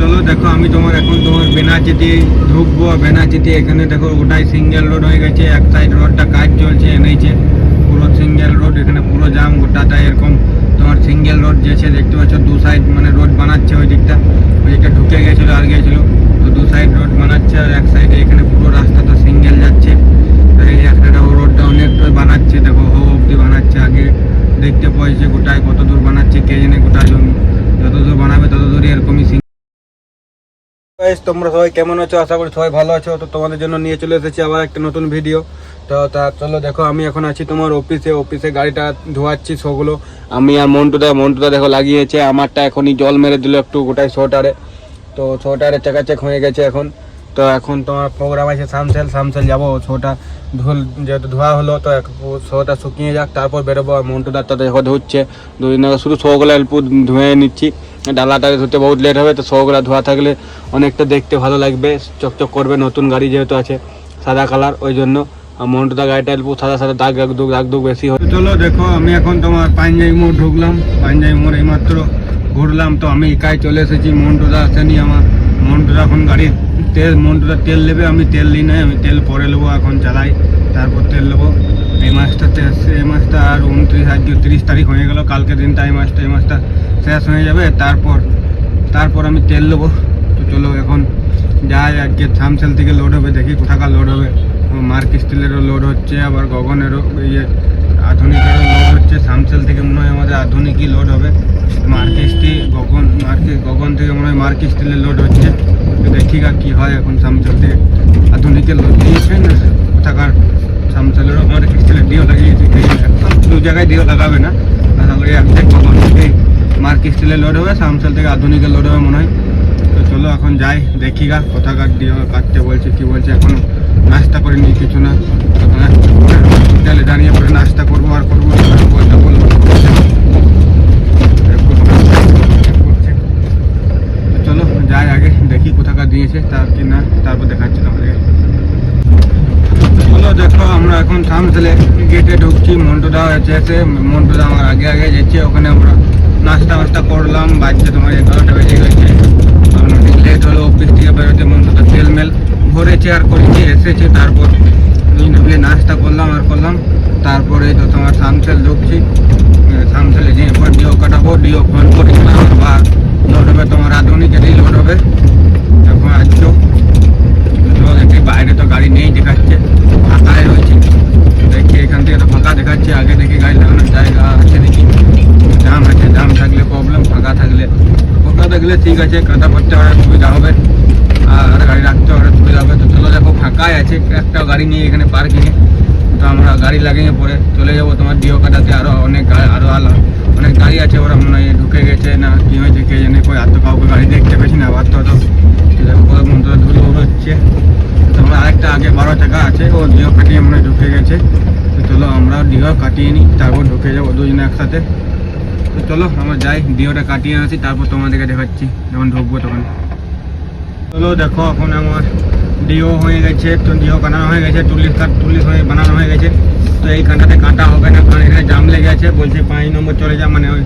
চলো, দেখো আমি তোমার এখন তোমার বেনাচিতে ঢুকবো বেনাচিতে এখানে দেখো ওটাই সিঙ্গেল রোড হয়ে গেছে, এক সাইড রোডটা কাজ চলছে এনেছে পুরো সিঙ্গেল রোড, এখানে পুরো জাম গোটাটা এরকম। তোমার সিঙ্গেল রোড যেছে দেখতে পাচ্ছ, দু সাইড মানে রোড বানাচ্ছে ওই দিকটা। ওই দিকটা ঢুকে গেছিল, আর গেছিল, তো দু সাইড রোড বানাচ্ছে, আর এক সাইডে এখানে পুরো রাস্তাটা সিঙ্গেল যাচ্ছে। এই রাস্তাটা ও রোডটা অনেকটা বানাচ্ছে, দেখো ও অব্দি বানাচ্ছে, আগে দেখতে পাইছে গোটায় কত দূর বানাচ্ছে, কে জানে গোটা জমি। যত দূর বানাবে তত দূরই এরকমই তোমরা সবাই কেমন আছো? আশা করি সবাই ভালো আছো। তো তোমাদের জন্য নিয়ে চলে এসেছি আবার একটা নতুন ভিডিও তো তা চলো, দেখো, আমি এখন আছি তোমার অফিসে অফিসে গাড়িটা ধোয়াচ্ছি সবগুলো আমি আর মন্টুদা মন্টুদা দেখো, লাগিয়েছে। আমারটা এখনই জল মেরে দিল একটু গোটাই শোটারে তো শোটারে চেকাচেক হয়ে গেছে এখন। তো এখন তোমার প্রোগ্রাম আছে সামসেল সামসেল যাব, শোটা ধুল, যেহেতু ধোয়া হলো, তো শোটা শুকিয়ে যাক, তারপর বেরোবো, আর মন্টু তো দেখো ধুচ্ছে। দুদিন আগে শুধু শোগুলো অল্প ধুয়ে নিচ্ছি। ডালাটা ধুতে বহুত লেট হবে, তো শোগুলো ধোয়া থাকলে অনেকটা দেখতে ভালো লাগবে। চকচক করবে নতুন গাড়ি যেহেতু আছে, সাদা কালার, ওই জন্য। মন্টুদা গাড়িটা অল্প সাদা সাদা, দাগ দাগ, দুগ দাগ, দুগ বেশি হয় চলো, দেখো, আমি এখন তোমার পাঞ্জাবি মোড় ঢুকলাম। পাঞ্জাবি মোড় এইমাত্র ঘুরলাম, তো আমি একাই চলে এসেছি। মন্টুদা আসেনি, আমার মন্টুদা এখন গাড়ির তেল, মন্টুদা তেল নেবে, আমি তেল নিই নাই, আমি তেল পরে নেব, এখন চালাই তারপর তেল নেব। এই আসছে এই মাসটা আর উনত্রিশ, আজ তিরিশ তারিখ হয়ে গেল কালকে দিনটা এই মাসটা এই মাসটা শেষ হয়ে যাবে, তারপর তারপর আমি তেল নেব। তো চলো এখন যাই, আজকে থামসেল থেকে লোড হবে, দেখি কোথাকার লোড হবে। মার্ক স্টিলেরও লোড হচ্ছে, আবার গগনেরও ইয়ে আধুনিকেরও লোড হচ্ছে। সামসেল থেকে মনে হয় আমাদের আধুনিকই লোড হবে। মার্ক স্টিল গগন মার্কে গগন থেকে মনে হয় মার্ক স্টিলের লোড হচ্ছে। তো দেখি গা কী হয় এখন সামসেল থেকে আধুনিকের দিয়েছে না, কোথাকার সামসেলেরও মার্ক স্টিলের ডিও লাগিয়েছে দু জায়গায় ডিও লাগাবে না। আশা করি একটাই গগন থেকে মার্ক স্টিলের লোড হবে সামসেল থেকে আধুনিকের লোড হবে মনে হয়। তো চলো এখন যাই, দেখি গা কোথাকার দিয়ে কাটতে বলছে, কি বলছে, এখনও নাস্তা করিনি কিছু না। হোটেলে দাঁড়িয়ে পরে নাস্তা করব, আর করব বলতে বলব চলো, যাই আগে। দেখি কোথাকার দিয়েছে, তার কি না, তারপর দেখাচ্ছি তোমাদেরকে চলো দেখো, আমরা এখন থামসেলে গেটে ঢুকছি, মন্টুদা এসে মন্টুদা আমার আগে আগে যাচ্ছে, ওখানে আমরা নাস্তা ফাস্তা করলাম বাচ্চা তোমার এগারোটা বেজে গেছে। অনেক লেট হলো অফিস থেকে বেরোতে মন্টুদা তেল মেল ভরেছে আর করেছে, এসেছে, তারপর মিলে নাস্তা করলাম আর করলাম। তারপরে তো তোমার থামসেল ঢুকছি। থামসেলে যে ডিও কাটাবো ডিও ফোন করেছিলাম বা লোড হবে তোমার আধুনিক আধুনিকেরই লোড হবে। এখন তো দেখি বাইরে তো গাড়ি নেই দেখাচ্ছে ফাঁকাই রয়েছে। দেখি এখান থেকে তো ফাঁকা দেখাচ্ছে, আগে দেখি গাড়ি লাগানোর জায়গা আছে দেখি জাম আছে, জাম থাকলে প্রবলেম ফাঁকা থাকলে। ফাঁকা থাকলে ঠিক আছে কাটা করতে পারে, সুবিধা হবে। আর গাড়ি রাখতে পারে, সুবিধা হবে। তো চলো দেখো, ফাঁকাই আছে একটা গাড়ি নিয়ে এখানে পার্কিংয়ে তো আমরা গাড়ি লাগিয়ে পরে চলে যাব তোমার ডিও কাটাতে। আরও অনেক আরও আলো, অনেক গাড়ি আছে, ওরা মনে হয় ঢুকে গেছে না কি হয়েছে, কে জানে, কই, আর তো কাউকে গাড়ি দেখতে পেয়েছি না, আবার তো তোমরা আরেকটা আগে বারো টাকা আছে, ও ডিও কাটিয়ে মনে ঢুকে গেছে। তো চলো আমরা ডিও কাটিয়ে নিই, তারপর ঢুকে যাব দুজনে একসাথে। চলো, আমরা যাই ডিওটা কাটিয়ে আসি, তারপর তোমাদেরকে দেখাচ্ছি, যখন ঢুকবো তখন। চলো, দেখো, এখন আমার ডিও হয়ে গেছে, তো ডিও কাটানো হয়ে গেছে চল্লিশ কাঠ হয়ে বানানো হয়ে গেছে। তো এই কাঁটাতে কাটা হবে না, কারণ এখানে জাম লেগে আছে, বলছে পাঁচ নম্বর চলে যা মানে ওই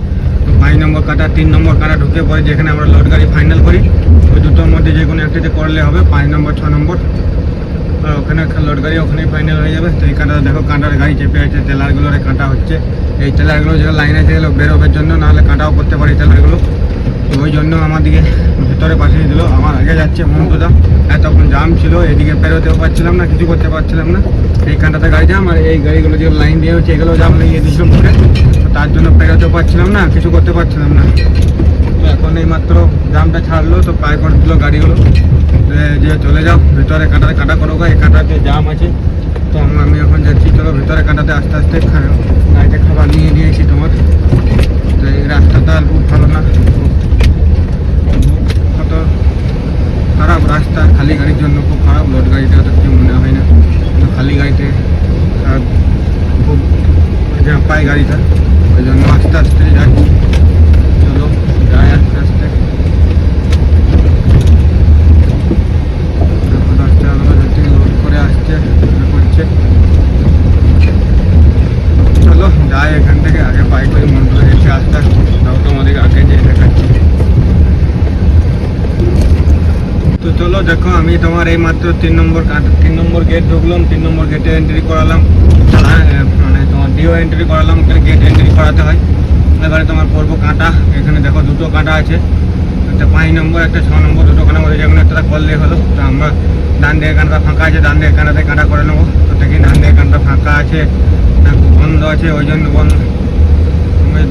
পাঁচ নম্বর কাটা, তিন নম্বর কাটা ঢুকে পরে যেখানে আমরা লট গাড়ি ফাইনাল করি। ওই দুটোর মধ্যে যে কোনো একটিতে করলে হবে, পাঁচ নম্বর, ছ নম্বর। আর ওখানে লট গাড়ি ওখানেই ফাইনাল হয়ে যাবে। তো এই কাঁটা দেখো, কাঁটার গাড়ি চেপে আছে, টেলারগুলোর কাঁটা হচ্ছে। এই টেলারগুলো যেগুলো লাইনে থেকে বেরোবার জন্য, নাহলে কাঁটাও করতে পারি টেলারগুলো। তো ওই জন্য আমাদেরকে ভেতরে পাঠিয়ে দিল। আমার আগে যাচ্ছে মমতুদা। এতক্ষণ জাম ছিল, এদিকে বেরোতেও পারছিলাম না, কিছু করতে পারছিলাম না। এই কাঁটাতে গাড়ি জাম আর এই গাড়িগুলো যেগুলো লাইন দিয়ে হচ্ছে এগুলো জাম লাগিয়ে দিয়েছিল তো তার জন্য বেরোতেও পারছিলাম না, কিছু করতে পারছিলাম না। তো এখন এই মাত্র জামটা ছাড়লো, তো পায়ে করে দিল গাড়িগুলো। যে যে চলে যাও, ভেতরে কাঁটাতে কাটা করো এই কাঁটাতে জাম আছে। তো আমি এখন যাচ্ছি, চলো ভেতরে কাঁটাতে আস্তে আস্তে গাড়িতে খাবার নিয়ে নিয়েছি তোমার। তো এই রাস্তাটা খুব ভালো না কত খারাপ রাস্তা, খালি গাড়ির জন্য খুব খারাপ লোড গাড়িতে অত কিছু মনে হয় না। তো খালি গাড়িতে খুব পাই গাড়িটা। ওই জন্য আস্তে আস্তে যাচ্ছি চলো যাই আস্তে আস্তে দেখো রাস্তা আলাদা যাচ্ছে লোড করে আসছে এটা করছে চলো যাই এখান থেকে আগে পাই করে মন্ডলে এসে আস্তে আস্তে তাও তোমাদেরকে আগে যেয়ে দেখাচ্ছি চলো দেখো আমি তোমার এই মাত্র তিন নম্বর তিন নম্বর গেট ঢুকলাম তিন নম্বর গেটে এন্ট্রি করালাম। হ্যাঁ, মানে তোমার ডিও এন্ট্রি করালাম ওখানে গেট এন্ট্রি করাতে হয়। এবারে তোমার পড়ব কাঁটা এখানে দেখো দুটো কাঁটা আছে। একটা পাঁচ নম্বর একটা ছ নম্বর দুটো কাঁটা মধ্যে যেগুলো একটা করলে হলো। তো আমরা ডান দিকে কাঁটা ফাঁকা আছে ডান দিকে কাঁটাতে কাঁটা করে নেব। তো দেখি ডান দিকে কাঁটা ফাঁকা আছে বন্ধ আছে ওই জন্য বন্ধ।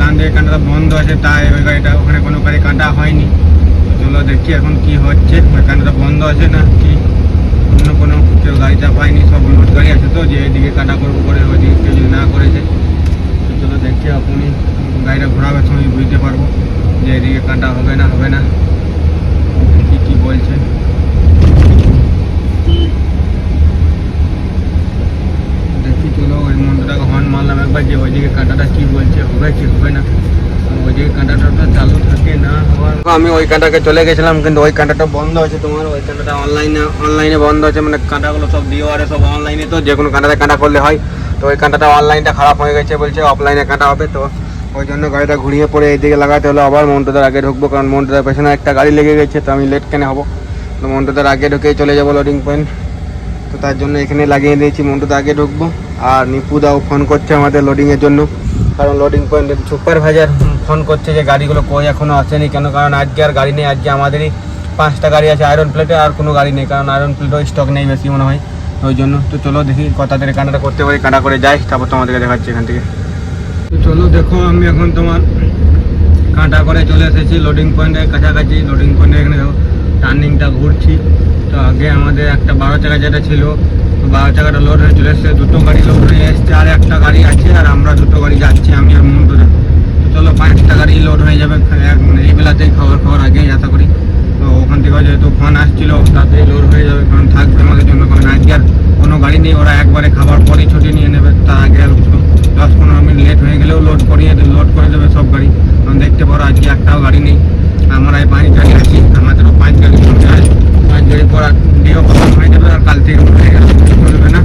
ডান দিকে কাঁটাটা বন্ধ আছে তাই ওই গাড়িটা ওখানে কোনো গাড়ি কাঁটা হয়নি। চলো দেখি এখন কি হচ্ছে ওই কাঁটাটা বন্ধ আছে না কি অন্য কোনো কেউ গাড়িটা পায়নি, সব লোড গাড়ি আছে তো, যে এদিকে কাটা করব করে ওইদিকে কেউ যদি না করেছে চলো দেখি আপনি গাড়িটা ঘোরাবার সময় বুঝতে পারব যে এদিকে কাটা হবে না হবে না। কি কি বলছে। দেখি চলো। মন্ত্রটাকে হর্ন মারলাম, একবার যে ওইদিকে কাঁটাটা কি বলছে, হবে কি হবে না? ওইদিকে না আমি ওই কাঁটাকে চলে গেছিলাম, কিন্তু ওই কাঁটাটা বন্ধ আছে তোমার, ওই কাঁটাটা অনলাইনে অনলাইনে বন্ধ আছে মানে কাঁটাগুলো সব দিয়ে আরে সব অনলাইনে তো যে কোনো কাঁটাতে কাঁটা করলে হয়। তো ওই কাঁটাটা অনলাইনটা খারাপ হয়ে গেছে বলছে অফলাইনে কাঁটা হবে, তো ওই জন্য গাড়িটা ঘুরিয়ে পরে এইদিকে লাগাতে হলো। আবার মন্টুদার আগে ঢুকবো, কারণ মন্টুদার পেছনে একটা গাড়ি লেগে গেছে, তো আমি লেট কেন হব। তো মন্টুদার আগে ঢুকেই চলে যাব লোডিং পয়েন্ট তো তার জন্য এখানে লাগিয়ে দিয়েছি। মন্টুদা আগে ঢুকবো। আর নিপুদাও ফোন করছে আমাদের লোডিংয়ের জন্য। কারণ লোডিং পয়েন্টের সুপারভাইজার ফোন করছে যে গাড়িগুলো কই এখনও আসেনি। কেন? কারণ আজকে আর গাড়ি নেই। আজকে আমাদেরই পাঁচটা গাড়ি আছে। আয়রন প্লেটে আর কোনো গাড়ি নেই। কারণ আয়রন প্লেটও স্টক নেই বেশি মনে হয়। ওই জন্য তো চলো দেখি তাড়াতাড়ি কাঁটাটা করতে পারি। কাঁটা করে যাই। তারপর তোমাদেরকে দেখাচ্ছি এখান থেকে। তো চলো দেখো, আমি এখন তোমার কাঁটা করে চলে এসেছি। লোডিং পয়েন্টের কাছাকাছি। লোডিং পয়েন্টে এখানে দেখো টার্নিংটা ঘুরছি। তো আগে আমাদের একটা বারো চাকা যেটা ছিল বারো চাকাটা লোড হয়ে চলে এসছে। দুটো গাড়ি লোড হয়ে এসছে, আর একটা গাড়ি আছে, আর আমরা দুটো গাড়ি যাচ্ছি, আমি আর মন্টুদা তো চলো, পাঁচটা গাড়ি লোড হয়ে যাবে মানে এই বেলাতেই খাবার খাওয়ার আগেই যাতা করি। তো ওখান থেকে যেহেতু ফোন আসছিল, তাতেই লোড হয়ে যাবে, কারণ থাকবে আমাদের জন্য, কারণ আজকে আর কোনো গাড়ি নেই, ওরা একবারে খাবার পরেই ছুটি নিয়ে নেবে তার আগে আর দশ পনেরো মিনিট লেট হয়ে গেলেও লোড করিয়ে লোড করে দেবে সব গাড়ি। কারণ দেখতে পারো, আজকে একটাও গাড়ি নেই। আমরা এই পাঁচ গাড়ি আছি, আমাদেরও পাঁচ গাড়ি চলতে পড়া দিয়েও খতম হয়ে যাবে আর কাল থেকে উঠে গেলে চলবে না।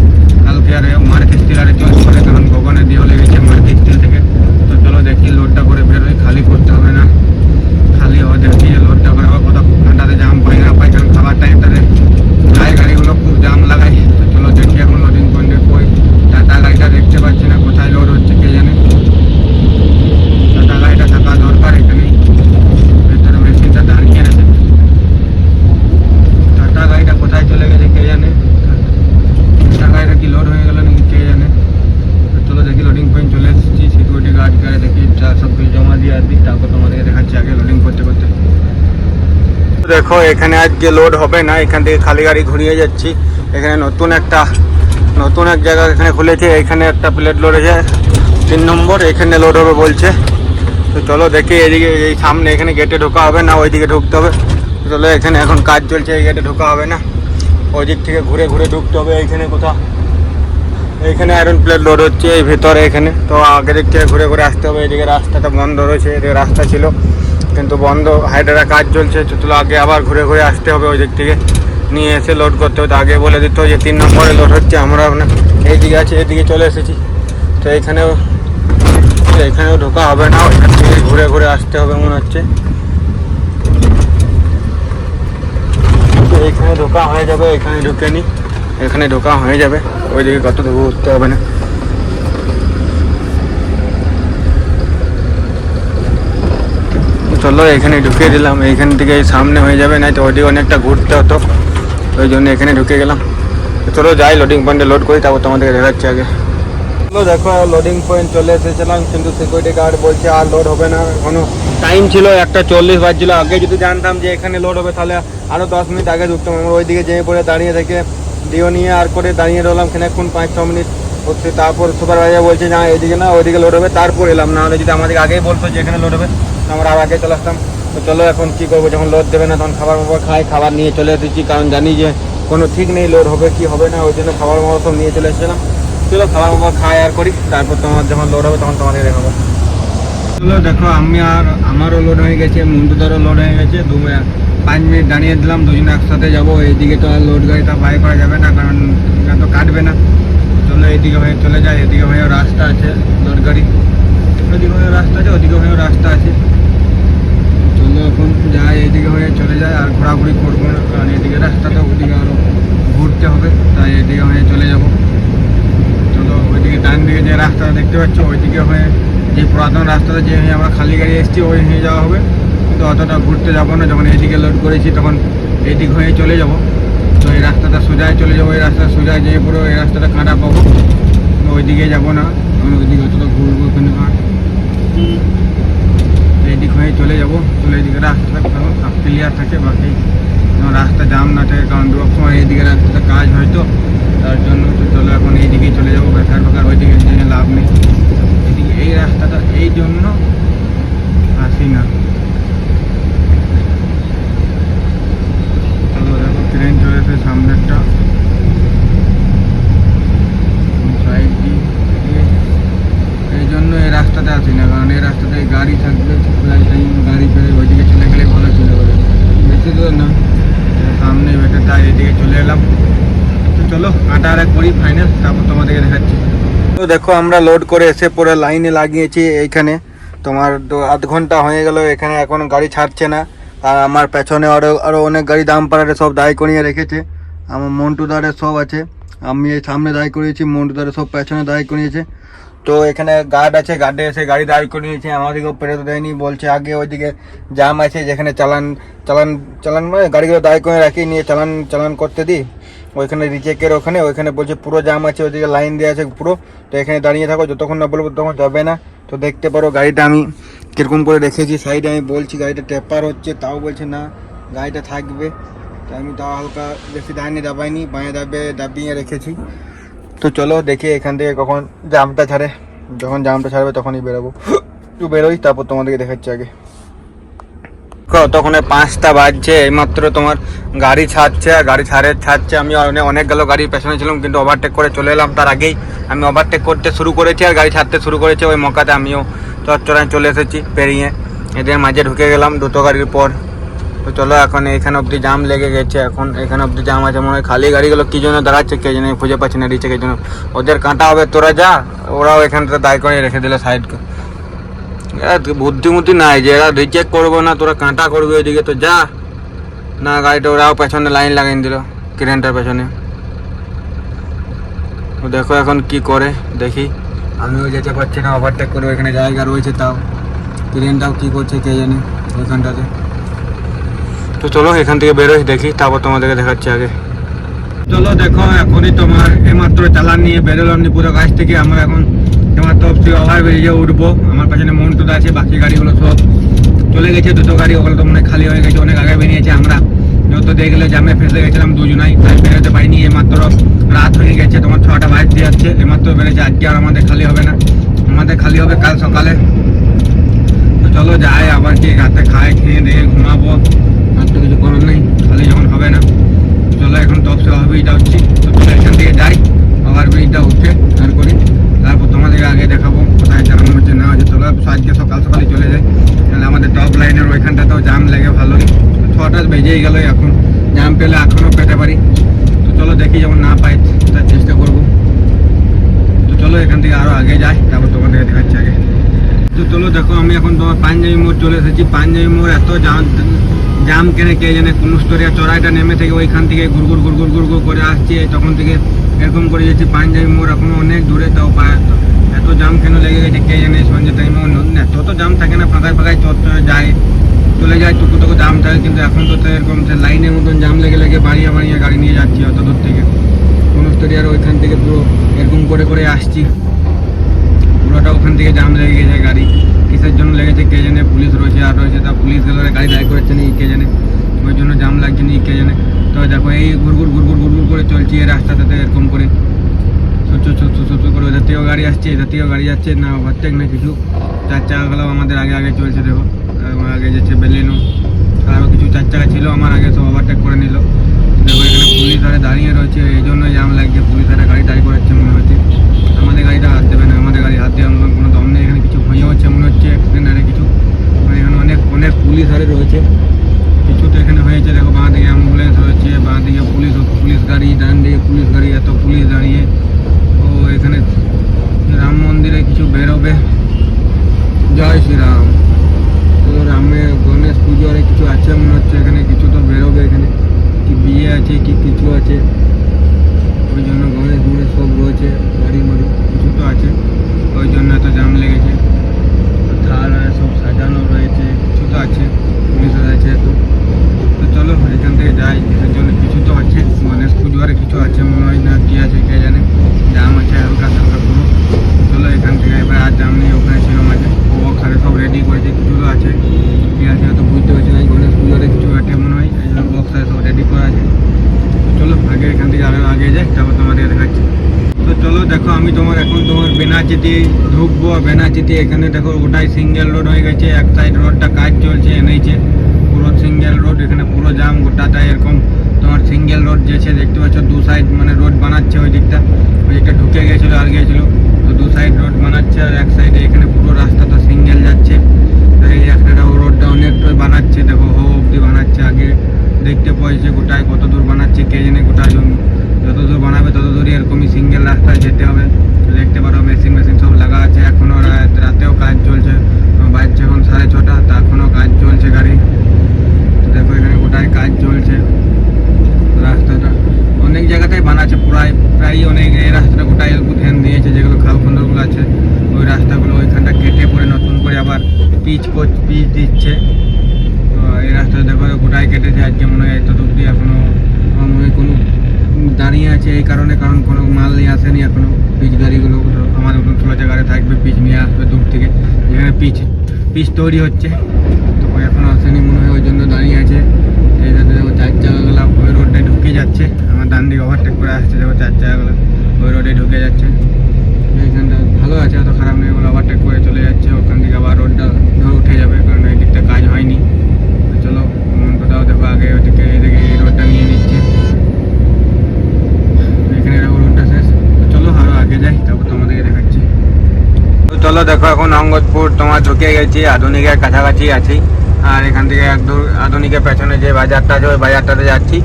কালকে আর মার্ক স্টিলারে চলতে পারে কারণ গগনে দিয়েও লেগেছে মার্ক স্টিল থেকে। তো চলো দেখি লোডটা করে বেরোই খালি করতে হবে না। খালি হওয়া দেখি লোডটা করে। আবার কোথাও ঘন্টাতে জাম পাই না। পাই কারণ খাবার টাইমটাতে গাড়ি গাড়িগুলো খুব জাম লাগাই তো চলো দেখি এখন লোডিং পয়েন্টে কই টাটা গাড়িটা দেখতে পাচ্ছি না কোথায় লোড হচ্ছে কে জানে টাটা গাড়িটা থাকা দরকার এখানে ভেতরে মেশিনটা দাঁড়িয়ে আছে টাটা গাড়িটা কোথায় চলে গেছে কে জানে টাটা গাড়িটা কি লোড হয়ে গেল নাকি কে জানে তো চলো দেখি লোডিং পয়েন্ট চলে এসেছি সিকিউরিটি গার্ড গাড়ি দেখি যা সব কিছু জমা দিয়ে আসবি তারপর তোমাদেরকে দেখাচ্ছি আগে লোডিং করতে করতে দেখো, এখানে আজকে লোড হবে না, এখান থেকে খালি গাড়ি ঘুরিয়ে যাচ্ছি। এখানে নতুন একটা, নতুন এক জায়গা এখানে খুলেছে, এখানে একটা প্লেট লোড হয়েছে তিন নম্বর, এখানে লোড হবে বলছে। তো চলো দেখি, এদিকে এই সামনে এখানে গেটে ঢোকা হবে না, ওইদিকে ঢুকতে হবে। চলো, এখানে এখন কাজ চলছে, এই গেটে ঢোকা হবে না। ওই দিক থেকে ঘুরে ঘুরে ঢুকতে হবে এইখানে কোথাও। এইখানে আয়রন প্লেট লোড হচ্ছে, এই ভেতরে এখানে। তো আগে দিক থেকে ঘুরে ঘুরে আসতে হবে, এদিকে রাস্তাটা বন্ধ রয়েছে, এদিকে রাস্তা ছিল। কিন্তু বন্ধ। হাইড্রা কাজ চলছে চলো আগে আবার ঘুরে ঘুরে আসতে হবে ওই দিক থেকে। নিয়ে এসে লোড করতে হবে। আগে বলে দিত যে তিন নম্বরে লোড হচ্ছে, আমরা না এইদিকে আছে এদিকে চলে এসেছি। তো এইখানেও এখানেও ঢোকা হবে না, ওইখান থেকে ঘুরে ঘুরে আসতে হবে মনে হচ্ছে। তো এইখানে ঢোকা হয়ে যাবে এখানে ঢুকে নি। এখানে ঢোকা হয়ে যাবে, ওইদিকে কত উঠতে হবে না। চলো, এখানে ঢুকিয়ে দিলাম। এইখান থেকে সামনে হয়ে যাবে না তো ওইদিকে অনেকটা ঘুরতে হতো। ওই জন্য এখানে ঢুকে গেলাম। চলো, যাই লোডিং পয়েন্টে লোড করি, তারপর তোমাদেরকে দেখাচ্ছি আগে। চলো, দেখো লোডিং পয়েন্ট চলে এসেছিলাম, কিন্তু সিকিউরিটি গার্ড বলছে আর লোড হবে না এখনও। টাইম ছিল একটা চল্লিশ বাজছিল। আগে যদি জানতাম যে এখানে লোড হবে, তাহলে আরও দশ মিনিট আগে ঢুকতাম। আমরা ওইদিকে যেয়ে পরে দাঁড়িয়ে থেকে ডিও নিয়ে আর করে দাঁড়িয়ে রইলাম খানিকক্ষণ, পাঁচ, ছ মিনিট হচ্ছে। তারপর সুপারভাইজার বলছে, না, এদিকে না, ওইদিকে লোড হবে। তারপর এলাম। না হলে যদি আমাদের আগেই বলতো যে এখানে লোড হবে। আমরা আগে চলে আসতাম। তো চলো এখন কী করব, যখন লোড দেবে না তখন খাবার মাবার খাই, খাবার নিয়ে চলে এসেছি, কারণ জানি যে কোনো ঠিক নেই, লোড হবে কি হবে না, ওই জন্য খাবার মাবার সব নিয়ে চলে এসেছিলাম। চলো খাবার মাবার খাই আর করি, তারপর তোমার যখন লোড হবে তখন তোমাদের দেখাবো। চলো দেখো, আমি আর আমারও লোড হয়ে গেছে, মুন্টুদারও লোড হয়ে গেছে, দু পাঁচ মিনিট দাঁড়িয়ে দিলাম, দুজনে একসাথে যাব, এইদিকে তো আর লোড গাড়িটা বাই করা যাবে না, কারণ তো কাটবে না। চলো এদিকে হয়ে চলে যায় এদিকে হয়েও রাস্তা আছে, লোড গাড়ি। ওদিকে হয়েও রাস্তা আছে, ওদিকে হয়েও রাস্তা আছে চলো এখন যায় এদিকে হয়ে চলে যায় আর ঘোরাঘুরি করব না, কারণ এদিকে রাস্তাটা ওদিকে আরও ঘুরতে হবে, তাই এদিকে হয়ে চলে যাব। চলো, ওইদিকে ডান দিকে যে রাস্তাটা দেখতে পাচ্ছ, ওইদিকে হয়ে যে পুরাতন রাস্তাটা যে হয়ে আমরা খালি গাড়ি এসেছি, ওই হয়ে যাওয়া হবে। কিন্তু অতটা ঘুরতে যাব না, যখন এদিকে লোড করেছি, তখন এদিক হয়ে চলে যাব। তো এই রাস্তাটা সোজায় চলে যাব, এই রাস্তা সোজায় যেয়ে পুরো এই রাস্তাটা কাঁটা পাবো। ওইদিকে যাব না ওইদিকে অতটা ঘুরবো ওখানে কাঁট এইদিক হয়ে চলে যাব। চলে এদিকে রাস্তাটা সব ক্লিয়ার থাকে, বাকি রাস্তা জাম না থাকে, কারণ দু সময় এইদিকে রাস্তাটা কাজ হয় তো, তার জন্য তো চলো এখন এইদিকেই চলে যাব বেকার বেকার ওইদিকে লাভ নেই। এদিকে এই রাস্তাটা এই জন্য আসি না চলো দেখো ট্রেন চলেছে সামনেরটা সাইড দিয়ে এদিকে এই জন্য এই রাস্তাতে আসি না কারণ এই রাস্তাতে গাড়ি থাকবে প্রায় টাইম গাড়ি পেরে ওইদিকে চলে গেলে ভালো চলে যাবে বেশি দূর না সামনে বেটে তাই এদিকে চলে এলাম তো চলো কাটা আর তারপর তোমাদেরকে দেখাচ্ছি। তো দেখো, আমরা লোড করে এসে পরে লাইনে লাগিয়েছি এইখানে। তোমার তো আধ ঘণ্টা হয়ে গেল, এখানে এখন গাড়ি ছাড়ছে না। আর আমার পেছনে আরও আরও অনেক গাড়ি দাম পাড়ারে সব দায় করিয়ে রেখেছে। আমার মন্টু দাঁড়ে সব আছে। আমি এই সামনে দায় করিয়েছি, মন্টু দাঁড়ে সব পেছনে দায় করিয়েছে। তো এখানে গার্ড আছে গার্ডে এসে গাড়ি দাঁড় করিয়েছে, আমাদেরকেও পেরোতে দেয়নি, বলছে আগে ওইদিকে জাম আছে, যেখানে চালান চালান চালান মানে গাড়িগুলো দাঁড় করে রাখি নিয়ে চালান চালান করতে দিই। ওইখানে রিচেকের ওখানে, ওইখানে বলছে পুরো জাম আছে, ওইদিকে লাইন দেওয়া আছে পুরো। তো এখানে দাঁড়িয়ে থাকো, যতক্ষণ না বলব ততক্ষণ যাবে না। তো দেখতে পারো গাড়িটা আমি কীরকম করে রেখেছি সাইডে আমি বলছি গাড়িটা টেপার হচ্ছে, তাও বলছে না, গাড়িটা থাকবে। তো আমি তাও হালকা বেশি দাঁড়িয়ে দাবাইনি, বাঁয়ে দাবে দাবিয়ে রেখেছি। তো চলো দেখি এখান থেকে কখন জামটা ছাড়ে। যখন জামটা ছাড়বে তখনই বেরোবো। একটু বেরোই, তারপর তোমাদেরকে দেখাচ্ছি আগে। তখন পাঁচটা বাজছে, এইমাত্র তোমার গাড়ি ছাড়ছে, আর গাড়ি ছাড়ে ছাড়ছে, আমি অনেক অনেকগুলো গাড়ির পেছনে ছিলাম, কিন্তু ওভারটেক করে চলে এলাম তার আগেই। আমি ওভারটেক করতে শুরু করেছি, আর গাড়ি ছাড়তে শুরু করেছে, ওই মকাতে আমিও চচ্চড়ায় চলে এসেছি, পেরিয়ে। এদের মাঝে ঢুকে গেলাম দুটো গাড়ির পর। তো চলো, এখন এখানে অবধি জাম লেগে গেছে, এখন এখানে অবধি জাম আছে, মনে হয় খালি গাড়িগুলো কী জন্য দাঁড়াচ্ছে কে জানে, খুঁজে পাচ্ছি না রিচে কে জন্য ওদের কাঁটা হবে, তোরা যা, ওরাও এখানটাতে দায় করে রেখে দিলে সাইডকে বুদ্ধিমতি নাই যে এরা রিচেক করব না, তোরা কাঁটা করবি ওইদিকে, তো যা। না, গাড়িটা ওরাও পেছনে লাইন লাগিয়ে দিল ক্রেনটার পেছনে। দেখো এখন কি করে, দেখি। আমিও যেতে পারছি না ওভারটেক করে এখানে জায়গা রয়েছে তাও। ক্রেনটাও কি করছে কে জানে ওইখানটাতে। তো চলো, এখান থেকে বেরোই, দেখি, তারপর তোমাদেরকে দেখাচ্ছি আগে। চলো, দেখো, এখনই তোমার এইমাত্র চালান নিয়ে বেরোলাম, পুরো গাছ থেকে। আমরা এখন এইমাত্র অবশ্যই ওভার ব্রিজে উঠবো। আমার পেছনে মন্টুদা আছে, বাকি গাড়িগুলো সব চলে গেছে, দুটো গাড়ি ওগুলো তো মনে খালি হয়ে গেছে, অনেক আগে বেরিয়েছে আমরা। যত দেখলে জামে ফেসে গেছিলাম দুজনাই, তাই বেরোতে পারিনি, এইমাত্র রাত হয়ে গেছে, তোমার ছটা বাজতে যাচ্ছে, এইমাত্র বেড়েছে আজকে আর আমাদের খালি হবে না। আমাদের খালি হবে কাল সকালে। তো চলো যাই, আবার কি রাতে খাই, খেয়ে দিয়ে ঘুমাবো, আর তো কিছু করার নেই, খালি যখন হবে না। চলো এখন টপ সে ব্রিজটা হচ্ছে, তো চলো এখান থেকে যাই ওভার ব্রিজটা উঠে, আর করি। তারপর তোমাদের আগে দেখাবো কোথায় চালানো হচ্ছে না হচ্ছে চলো আজকে সকাল সকালে চলে যাই। তাহলে আমাদের টপ লাইনের ওইখানটাতেও জাম লেগে ভালোই। ছটা বেজেই গেল এখন। জাম পেলে এখনও পেতে পারি। তো চলো দেখি যেমন না পাই, তার চেষ্টা করব। তো চলো, এখান থেকে আরও আগে যাই, তারপর তোমাদেরকে দেখাচ্ছি আগে। তো চলো, দেখো, আমি এখন তোমার পাঞ্জাবি মোড় চলে এসেছি। পাঞ্জাবি মোড় এত জাম জাম কেনে কে জানে কোন স্তরিয়া চড়াইটা নেমে থেকে ওইখান থেকে গুড়গুড় গুড়গুড় গুড়গুড় করে আসছি, তখন থেকে এরকম করে যাচ্ছি, পাঞ্জাবি মোড় এখনও অনেক দূরে, তাও এত জাম কেন লেগে গেছে কে জানে সন্ধ্যে টাইমে এত তো জাম থাকে না, ফাঁকায় ফাঁকায় চট যায়, চলে যায়, টুকু টুকু জাম থাকে, কিন্তু এখন তো এরকম লাইনের মতন জাম লেগে লেগে বাড়িয়ে বাড়িয়ে গাড়ি নিয়ে যাচ্ছি অত দূর থেকে। কোন স্তরিয়ার ওইখান থেকে পুরো এরকম করে করে আসছি। পুরোটা ওখান থেকে জাম লেগে গেছে গাড়ি। কিসের জন্য লেগেছে কে জানে, পুলিশ রয়েছে, আর রয়েছে তা পুলিশ গেলে গাড়ি দায় করেছে না কে জানে। ওই জন্য জাম লাগছে না কে জানে। তো দেখো, এই ঘুরঘুর ঘুরঘুর ঘুরঘুর করে চলছি এই রাস্তাটাতে এরকম করে। ছোটো ছোটো ছোটো করে ওদের গাড়ি আসছে, এদের গাড়ি যাচ্ছে, না ওভারটেক না কিছু। চার চাকাগুলো আমাদের আগে আগে চলছে, দেখো। আগে যাচ্ছে বেলেনো। আরও কিছু চার চাকা ছিল, আমার আগে সব ওভারটেক করে নিল। দেখো, এখানে পুলিশ আরে দাঁড়িয়ে রয়েছে, এই জন্য জাম লাগছে, পুলিশ আরে গাড়ি দাঁড়িয়ে করাচ্ছে মনে হচ্ছে। আমাদের গাড়িটা হাত দেবে না, আমাদের গাড়ি হাত দেওয়ার কোনো দম নেই, এখানে কিছু হয়ে হচ্ছে ধারে রয়েছে। কিছুটা এখানে হয়েছে, দেখো বাঁ দিকে অ্যাম্বুলেন্স রয়েছে বাঁ দিকে পুলিশ পুলিশ গাড়ি, ডান দিকে পুলিশ গাড়ি, এত পুলিশ দাঁড়িয়ে। ও, এখানে রাম মন্দিরে কিছু বেরোবে। জয় শ্রীরাম। তো রামে গণেশ পুজোর কিছু আছে মনে হচ্ছে এখানে, কিছু তো বেরোবে এখানে। কি বিয়ে আছে, কি কিছু আছে। ওই জন্য গণেশ গুণেশ সব রয়েছে গাড়ি মাড়ি কিছু তো আছে। ওই জন্য এত জাম লেগেছে। থাল সব সাজানো রয়েছে। তো আছে, পুলিশ আছে তো। তো চলো, এখান থেকে যাই, এর জন্য কিছু তো আছে গণেশ পুজোর কিছু আছে, মনে হয় না কী আছে, কে জানে জাম আছে হালকা হালকা পুরো। চলো, এখান থেকে এবার আর জাম নেই, ওখানে ছিল মাঝে বক্স আরে সব রেডি করেছে, কিছু তো আছে। কী আছে হয়তো বুঝতে পারছি না গণেশ পুজোরে কিছু আছে মনে হয়, এই জন্য বক্স আরে সব রেডি করা আছে। চলো, আগে এখান থেকে আরও আগে যাই, তারপর তোমাদের দেখাচ্ছি। তো চলো, দেখো, আমি তোমার এখন তোমার বেনাচিতে ঢুকবো বেনাচিতে এখানে দেখো, ওটাই সিঙ্গেল রোড হয়ে গেছে, এক সাইড রোডটা কাজ চলছে এনেছে পুরো সিঙ্গেল রোড এখানে পুরো জাম গোটাটাই এরকম। তোমার সিঙ্গেল রোড যেছে, দেখতে পাচ্ছ, দু সাইড মানে রোড বানাচ্ছে ওই দিকটা ওই দিকটা ঢুকে গেছিল, আর গিয়েছিল তো দু সাইড রোড বানাচ্ছে, আর এক সাইডে এখানে পুরো রাস্তাটা সিঙ্গেল যাচ্ছে। এই একটা রোডটা অনেকটাই বানাচ্ছে, দেখো হো অবধি বানাচ্ছে, আগে দেখতে পাচ্ছি গোটায় কত দূর বানাচ্ছে, কে জানে গোটা জমি যত দূর বানাবে, তত দূরই এরকমই সিঙ্গেল রাস্তায় যেতে হবে। দেখতে পারো মেশিন মেশিন সব লাগা আছে। এখনও রাত রাতেও কাজ চলছে। বাজছে এখন সাড়ে ছটা, তা এখনও কাজ চলছে গাড়ি। দেখো এখানে গোটায় কাজ চলছে রাস্তাটা। অনেক জায়গাতেই বানাচ্ছে, প্রায় প্রায় অনেক এই রাস্তাটা গোটাই একটু ধ্যান দিয়েছে, যেগুলো খাল খন্দরগুলো আছে। ওই রাস্তাগুলো ওইখানটা কেটে পরে নতুন করে আবার পিচ কোচ পিচ দিচ্ছে। এই রাস্তা দেখো গোটাই কেটেছে, আজকে মনে হয় এত দূর দিয়ে এখনও আমার মনে হয় কোনো দাঁড়িয়ে আছে এই কারণে, কারণ কোনো মাল নিয়ে আসেনি এখনও। পিচ গাড়িগুলো আমাদের মতন ছোটো জায়গায় থাকবে, পিচ নিয়ে আসবে দূর থেকে। যেখানে পিচ পিচ তৈরি হচ্ছে। তো ওই এখনও আসেনি মনে হয়, ওই জন্য দাঁড়িয়ে আছে। এই চার চাকাগুলো ওই রোডে ঢুকে যাচ্ছে। আমার ডান দিকে ওভারটেক করে আসছে দেখো, চার চাকাগুলো ওই রোডে ঢুকে যাচ্ছে। এইখানটা ভালো আছে অত খারাপ নেই, ওগুলো ওভারটেক করে চলে যাচ্ছে। ওখান থেকে আবার রোডটা ধর উঠে যাবে, কারণ এই দিকটা কাজ হয়নি। চলো মন্টুটাও দেখো আগে ওদিকে, এদিকে এই রোডটা নিয়ে নিচ্ছে এখানে দেখো রোডটা শেষ তো চলো আরও আগে যাই তারপর তোমাদেরকে দেখাচ্ছি তো দেখো, এখন অঙ্গদপুর তোমার ঢুকে গেছি, আধুনিকের কাছাকাছি আছি। আর এখান থেকে এক দূর আধুনিকের পেছনে যে বাজারটা আছে, ওই বাজারটাতে যাচ্ছি।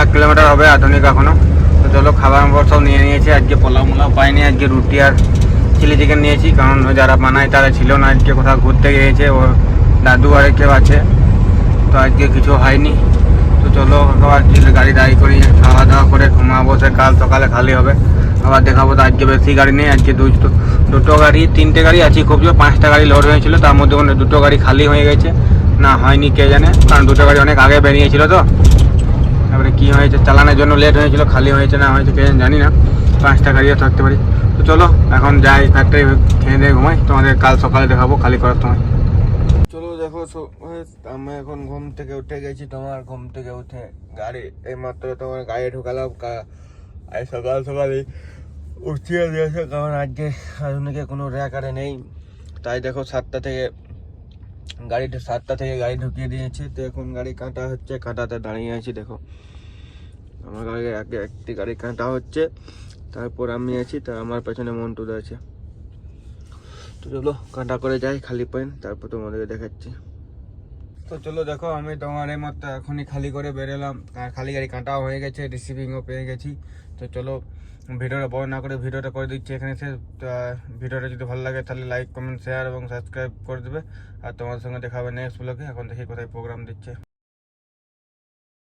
এক কিলোমিটার হবে আধুনিক এখনও তো চলো, খাবার মাবার সব নিয়ে নিয়েছি। আজকে পোলাও মোলাও পাইনি, আজকে রুটি আর চিলি চিকেন নিয়েছি। কারণ যারা বানায় তারা ছিল না, আজকে কোথাও ঘুরতে গিয়েছে। ও দাদু আর কেউ আছে, তো আজকে কিছু হয়নি। তো চলো আবার গাড়ি দাঁড়িয়ে করি খাওয়া দাওয়া করে ঘুমাবো। সে কাল সকালে খালি হবে। আবার দেখাবো তো আজকে বেশি গাড়ি নেই, আজকে দুটো গাড়ি, তিনটে গাড়ি, আছে খুব জোর, পাঁচটা গাড়ি লোড হয়েছিল তার মধ্যে কোনো দুটো গাড়ি খালি হয়ে গেছে। না, হয়নি, কে জানে, কারণ দুটো গাড়ি অনেক আগে বেরিয়েছিল তো। তারপরে কী হয়েছে, চালানোর জন্য লেট হয়েছিল, খালি হয়েছে, না হয়েছে, কে জানে না। পাঁচটা গাড়িও থাকতে পারি। তো চলো, এখন যাই ফ্যাক্টরি খেয়ে দিয়ে ঘুমাই, তোমাদের কাল সকালে দেখাবো, খালি করার সময়। চলো দেখো আমি এখন ঘুম থেকে উঠে গেছি, তোমার ঘুম থেকে উঠে গাড়ি এই মাত্র তোমার গাড়ি ঢুকালাম সকাল সকালে উঠিয়ে দিয়েছে, কারণ আজকে আধুনিকে কোনো র্যাকারে নেই। তাই দেখো সাতটা থেকে গাড়িটা সাতটা থেকে গাড়ি ঢুকিয়ে দিয়েছে। তো এখন গাড়ি কাটা হচ্ছে, কাঁটাতে দাঁড়িয়ে আছি, দেখো। আমার গাড়ি আগে একটি গাড়ি কাটা হচ্ছে, তারপর আমি আছি, তা আমার পেছনে মন্টু আছে। তো চলো, কাঁটা করে যাই, খালি পয়েন্ট তারপর তোমাদেরকে দেখাচ্ছি। তো চলো দেখো, আমি তোমার এই মতো এখনই খালি করে বেরোলাম। আর খালি গাড়ি কাঁটাও হয়ে গেছে রিসিভিংও পেয়ে গেছি। তো চলো ভিডিওটা বড় না করে ভিডিওটা করে দিচ্ছি এখানে সে ভিডিওটা যদি ভালো লাগে তাহলে লাইক কমেন্ট শেয়ার এবং সাবস্ক্রাইব করে দেবে। আর তোমাদের সঙ্গে দেখাবে নেক্সট ব্লগে এখন দেখি কোথায় প্রোগ্রাম দিচ্ছে।